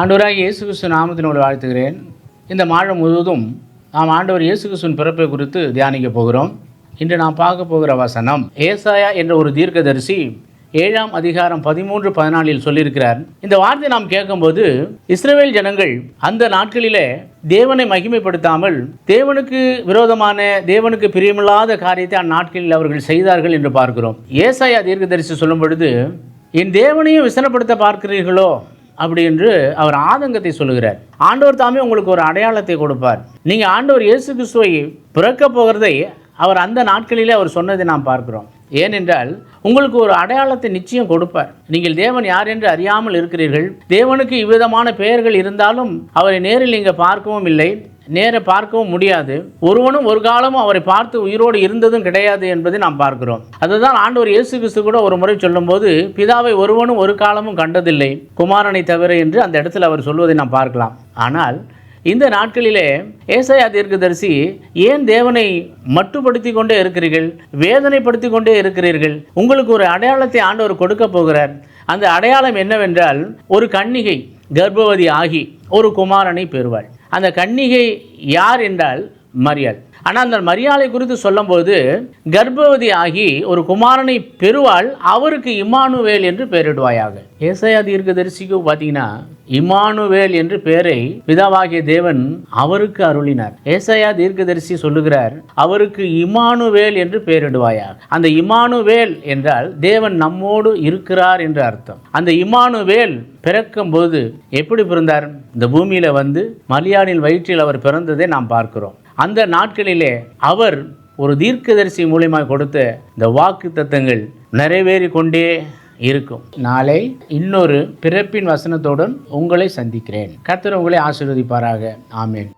ஆண்டவராக இயேசு கிறிஸ்து நாமத்தினோடு வாழ்த்துகிறேன். இந்த மாதம் முழுவதும் நாம் ஆண்டவர் இயேசு கிறிஸ்துவின் பிறப்பை குறித்து தியானிக்க போகிறோம். இன்று நாம் பார்க்க போகிற வசனம் ஏசாயா என்ற ஒரு தீர்க்கதரிசி ஏழாம் அதிகாரம் பதிமூன்று பதினாலில் சொல்லியிருக்கிறார். இந்த வார்த்தை நாம் கேட்கும்போது இஸ்ரேல் ஜனங்கள் அந்த நாட்களிலே தேவனை மகிமைப்படுத்தாமல் தேவனுக்கு விரோதமான தேவனுக்கு பிரியமில்லாத காரியத்தை அந்நாட்களில் அவர்கள் செய்தார்கள் என்று பார்க்கிறோம். ஏசாயா தீர்க்கதரிசி சொல்லும் பொழுது என் தேவனையும் விசனப்படுத்த பார்க்கிறீர்களோ? அப்படி என்று அவர் ஆதங்கத்தை சொல்லுகிறார். ஆண்டவர் தாமே உங்களுக்கு ஒரு அடையாளத்தை கொடுப்பார். நீங்கள் ஆண்டவர் இயேசு கிறிஸ்துவை பிறக்க போகிறதை அவர் அந்த நாட்களிலே அவர் சொன்னதை நாம் பார்க்கிறோம். ஏனென்றால் உங்களுக்கு ஒரு அடையாளத்தை நிச்சயம் கொடுப்பார். நீங்கள் தேவன் யார் என்று அறியாமல் இருக்கிறீர்கள். தேவனுக்கு இவ்விதமான பெயர்கள் இருந்தாலும் அவரை நேரில் நீங்கள் பார்க்கவும் இல்லை. நேர பார்க்கவும் முடியாது. ஒருவனும் ஒரு காலமும் அவரை பார்த்து உயிரோடு இருந்ததும் கிடையாது என்பதை நாம் பார்க்கிறோம். அதுதான் ஆண்டவர் இயேசு கிறிஸ்து கூட ஒரு முறை சொல்லும்போது பிதாவை ஒருவனும் ஒரு காலமும் கண்டதில்லை. குமாரனை தவிர என்று அந்த இடத்துல அவர் சொல்வதை நாம் பார்க்கலாம். ஆனால் இந்த நாட்களிலே ஏசாயா தீர்க்கதரிசி ஏன் தேவனை மட்டுப்படுத்தி கொண்டே இருக்கிறீர்கள்? வேதனைப்படுத்தி கொண்டே இருக்கிறீர்கள்? உங்களுக்கு ஒரு அடையாளத்தை ஆண்டவர் கொடுக்க போகிறார். அந்த அடையாளம் என்னவென்றால் ஒரு கன்னிகை கர்ப்பவதி ஆகி ஒரு குமாரனை பெறுவாள். அந்த கன்னிகை யார் என்றால் மரியாள். ஆனால் அந்த மரியாதை குறித்து சொல்லும்போது கர்ப்பவதி ஆகி ஒரு குமாரனை பெறுவாள் அவருக்கு இமானுவேல் என்று பெயரிடுவாயாக. ஏசையா தீர்க்கதரிசிக்கு பார்த்தீங்கன்னா இமானுவேல் என்று பெயரை பிதாவாகிய தேவன் அவருக்கு அருளினார். ஏசையா தீர்க்கதரிசி சொல்லுகிறார் அவருக்கு இமானுவேல் என்று பெயரிடுவாயாக. அந்த இமானுவேல் என்றால் தேவன் நம்மோடு இருக்கிறார் என்று அர்த்தம். அந்த இமானுவேல் பிறக்கும் போது எப்படி பிறந்தார்? இந்த பூமியில வந்து மலையாளின் வயிற்றில் அவர் பிறந்ததை நாம் பார்க்கிறோம். அந்த நாட்களிலே அவர் ஒரு தீர்க்கதரிசி மூலியமாக கொடுத்த இந்த வாக்கு தத்தங்கள் நிறைவேறி கொண்டே இருக்கும். நாளை இன்னொரு பிறப்பின் வசனத்துடன் உங்களை சந்திக்கிறேன். கர்த்தர் உங்களை ஆசீர்வதிப்பாராக. ஆமேன்.